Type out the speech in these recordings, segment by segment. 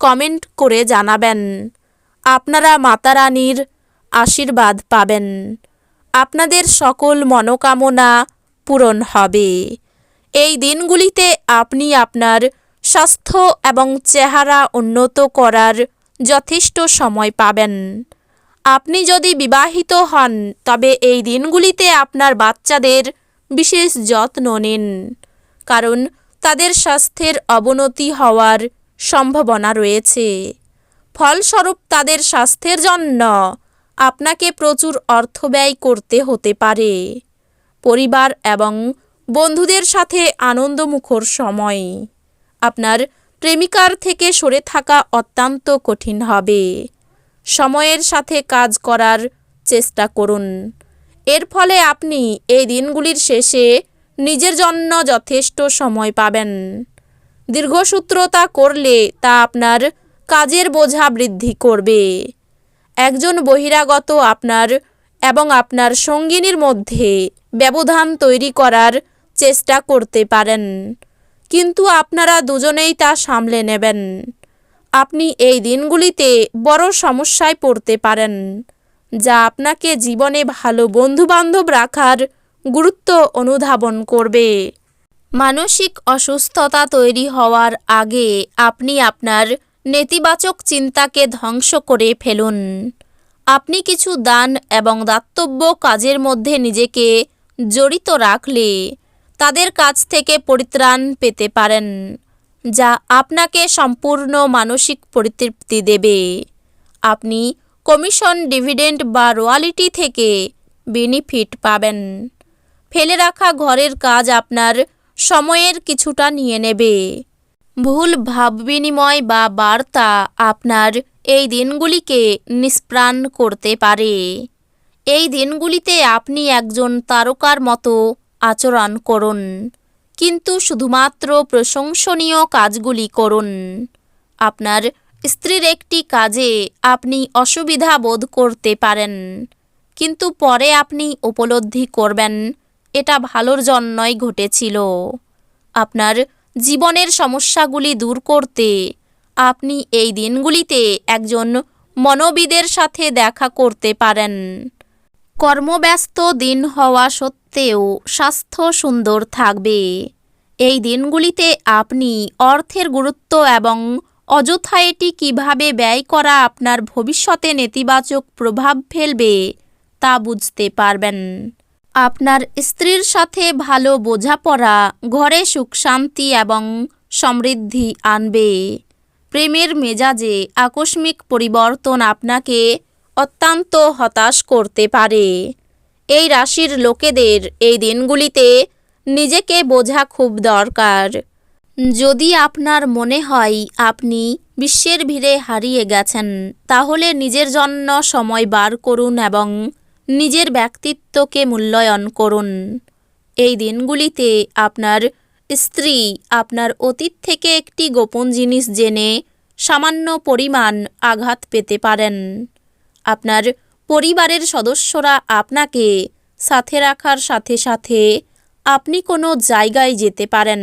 Comment করে জানাবেন। আপনারা মাতারানীর আশীর্বাদ পাবেন। আপনাদের সকল মনোকামনা পূরণ হবে। এই দিনগুলিতে আপনি আপনার স্বাস্থ্য এবং চেহারা উন্নত করার যথেষ্ট সময় পাবেন। আপনি যদি বিবাহিত হন, তবে এই দিনগুলিতে আপনার বাচ্চাদের বিশেষ যত্ন নিন, কারণ তাদের স্বাস্থ্যের অবনতি হওয়ার সম্ভাবনা রয়েছে। ফলস্বরূপ তাদের স্বাস্থ্যের জন্য আপনাকে প্রচুর অর্থ ব্যয় করতে হতে পারে। পরিবার এবং বন্ধুদের সাথে আনন্দমুখর সময়। আপনার প্রেমিকার থেকে সরে থাকা অত্যন্ত কঠিন হবে। সময়ের সাথে কাজ করার চেষ্টা করুন। এর ফলে আপনি এই দিনগুলির শেষে নিজের জন্য যথেষ্ট সময় পাবেন। দীর্ঘসূত্রতা করলে তা আপনার কাজের বোঝা বৃদ্ধি করবে। একজন বহিরাগত আপনার এবং আপনার সঙ্গিনীর মধ্যে ব্যবধান তৈরি করার চেষ্টা করতে পারেন, কিন্তু আপনারা দুজনেই তা সামলে নেবেন। আপনি এই দিনগুলিতে বড় সমস্যায় পড়তে পারেন, যা আপনাকে জীবনে ভালো বন্ধুবান্ধব রাখার গুরুত্ব অনুধাবন করবে। মানসিক অসুস্থতা তৈরি হওয়ার আগে আপনি আপনার নেতিবাচক চিন্তাকে ধ্বংস করে ফেলুন। আপনি কিছু দান এবং দাতব্য কাজের মধ্যে নিজেকে জড়িত রাখলে তাদের কাছ থেকে পরিত্রাণ পেতে পারেন, যা আপনাকে সম্পূর্ণ মানসিক পরিতৃপ্তি দেবে। আপনি কমিশন, ডিভিডেন্ড বা রয়্যালিটি থেকে বেনিফিট পাবেন। ফেলে রাখা ঘরের কাজ আপনার সময়ের কিছুটা নিয়ে নেবে। ভুল ভাব বিনিময় বা বার্তা আপনার এই দিনগুলিকে নিষ্প্রাণ করতে পারে। এই দিনগুলিতে আপনি একজন তারকার মতো আচরণ করুন, কিন্তু শুধুমাত্র প্রশংসনীয় কাজগুলি করুন। আপনার স্ত্রীর একটি কাজে আপনি অসুবিধা বোধ করতে পারেন, কিন্তু পরে আপনি উপলব্ধি করবেন এটা ভালোর জন্যই ঘটেছিল। আপনার জীবনের সমস্যাগুলি দূর করতে আপনি এই দিনগুলিতে একজন মনোবিদের সাথে দেখা করতে পারেন। কর্মব্যস্ত দিন হওয়া সত্ত্বেও স্বাস্থ্য সুন্দর থাকবে। এই দিনগুলিতে আপনি অর্থের গুরুত্ব এবং অযথা এটি কীভাবে ব্যয় করা আপনার ভবিষ্যতে নেতিবাচক প্রভাব ফেলবে তা বুঝতে পারবেন। আপনার স্ত্রীর সাথে ভালো বোঝাপড়া, ঘরে সুখ শান্তি এবং সমৃদ্ধি আনবে। প্রেমের মেজাজে আকস্মিক পরিবর্তন আপনাকে অত্যন্ত হতাশ করতে পারে। এই রাশির লোকেদের এই দিনগুলিতে নিজেকে বোঝা খুব দরকার। যদি আপনার মনে হয় আপনি বিশ্বের ভিড়ে হারিয়ে গেছেন, তাহলে নিজের জন্য সময় বার করুন এবং নিজের ব্যক্তিত্বকে মূল্যায়ন করুন। এই দিনগুলিতে আপনার স্ত্রী আপনার অতীত থেকে একটি গোপন জিনিস জেনে সামান্য পরিমাণ আঘাত পেতে পারেন। আপনার পরিবারের সদস্যরা আপনাকে সাথে রাখার সাথে সাথে আপনি কোনো জায়গায় যেতে পারেন।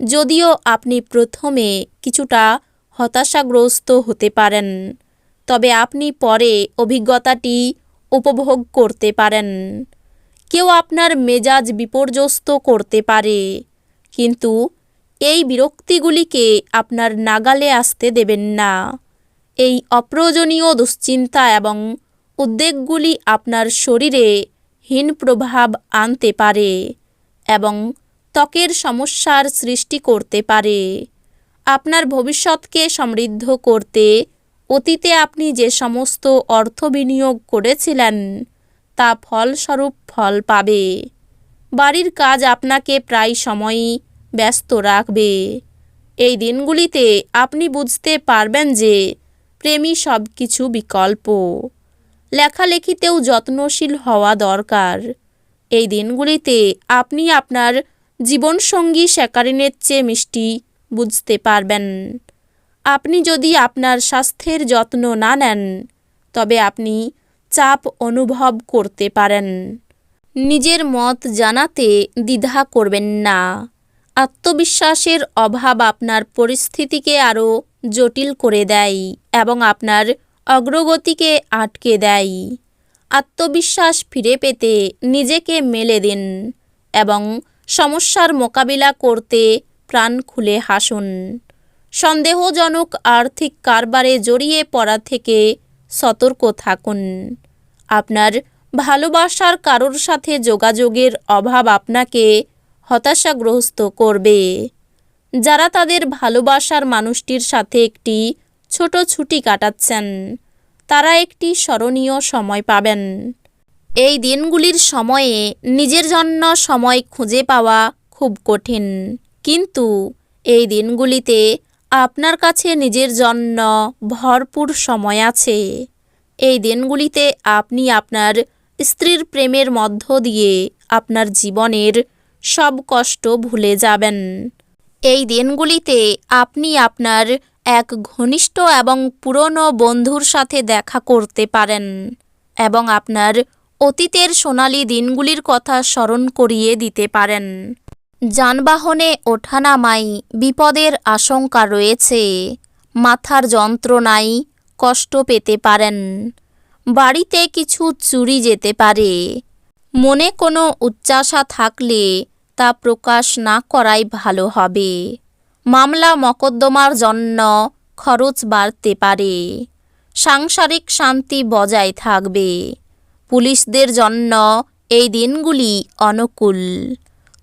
যদিও আপনি প্রথমে কিছুটা হতাশাগ্রস্ত হতে পারেন, তবে আপনি পরে অভিজ্ঞতাটি উপভোগ করতে পারেন। কেউ আপনার মেজাজ বিপর্যস্ত করতে পারে, কিন্তু এই বিরক্তিগুলিকে আপনার নাগালে আসতে দেবেন না। এই অপ্রয়োজনীয় দুশ্চিন্তা এবং উদ্বেগগুলি আপনার শরীরে হীন প্রভাব আনতে পারে এবং ত্বকের সমস্যার সৃষ্টি করতে পারে। আপনার ভবিষ্যৎকে সমৃদ্ধ করতে অতীতে আপনি যে সমস্ত অর্থ বিনিয়োগ করেছিলেন, তা ফলস্বরূপ ফল পাবে। বাড়ির কাজ আপনাকে প্রায় সময়ই ব্যস্ত রাখবে। এই দিনগুলিতে আপনি বুঝতে পারবেন যে প্রেমী সব কিছু বিকল্প। লেখালেখিতেও যত্নশীল হওয়া দরকার। এই দিনগুলিতে আপনি আপনার জীবনসঙ্গী স্যাকারিনের চেয়ে মিষ্টি বুঝতে পারবেন। আপনি যদি আপনার স্বাস্থ্যের যত্ন না নেন, তবে আপনি চাপ অনুভব করতে পারেন। নিজের মত জানাতে দ্বিধা করবেন না। আত্মবিশ্বাসের অভাব আপনার পরিস্থিতিকে আরও জটিল করে দেয় এবং আপনার অগ্রগতিকে আটকে দেয়। আত্মবিশ্বাস ফিরে পেতে নিজেকে মেলে দিন এবং সমস্যার মোকাবিলা করতে প্রাণ খুলে হাসুন। সন্দেহজনক আর্থিক কারবারে জড়িয়ে পড়া থেকে সতর্ক থাকুন। আপনার ভালোবাসার কারোর সাথে যোগাযোগের অভাব আপনাকে হতাশাগ্রস্ত করবে। যারা তাদের ভালোবাসার মানুষটির সাথে একটি ছোট ছুটি কাটাচ্ছেন, তারা একটি স্মরণীয় সময় পাবেন। এই দিনগুলির সময়ে নিজের জন্য সময় খুঁজে পাওয়া খুব কঠিন। কিন্তু এই দিনগুলিতে আপনার কাছে নিজের জন্য ভরপুর সময় আছে। এই দিনগুলিতে আপনি আপনার স্ত্রীর প্রেমের মধ্য দিয়ে আপনার জীবনের সব কষ্ট ভুলে যাবেন। এই দিনগুলিতে আপনি আপনার এক ঘনিষ্ঠ এবং পুরনো বন্ধুর সাথে দেখা করতে পারেন এবং আপনার অতীতের সোনালি দিনগুলির কথা স্মরণ করিয়ে দিতে পারেন। যানবাহনে ওঠানামাই বিপদের আশঙ্কা রয়েছে। মাথার যন্ত্রণায় কষ্ট পেতে পারেন। বাড়িতে কিছু চুরি যেতে পারে। মনে কোনো উচ্চাসা থাকলে তা প্রকাশ না করাই ভালো হবে। মামলা মকদ্দমার জন্য খরচ বাড়তে পারে। সাংসারিক শান্তি বজায় থাকবে। পুলিশদের জন্য এই দিনগুলি অনুকূল।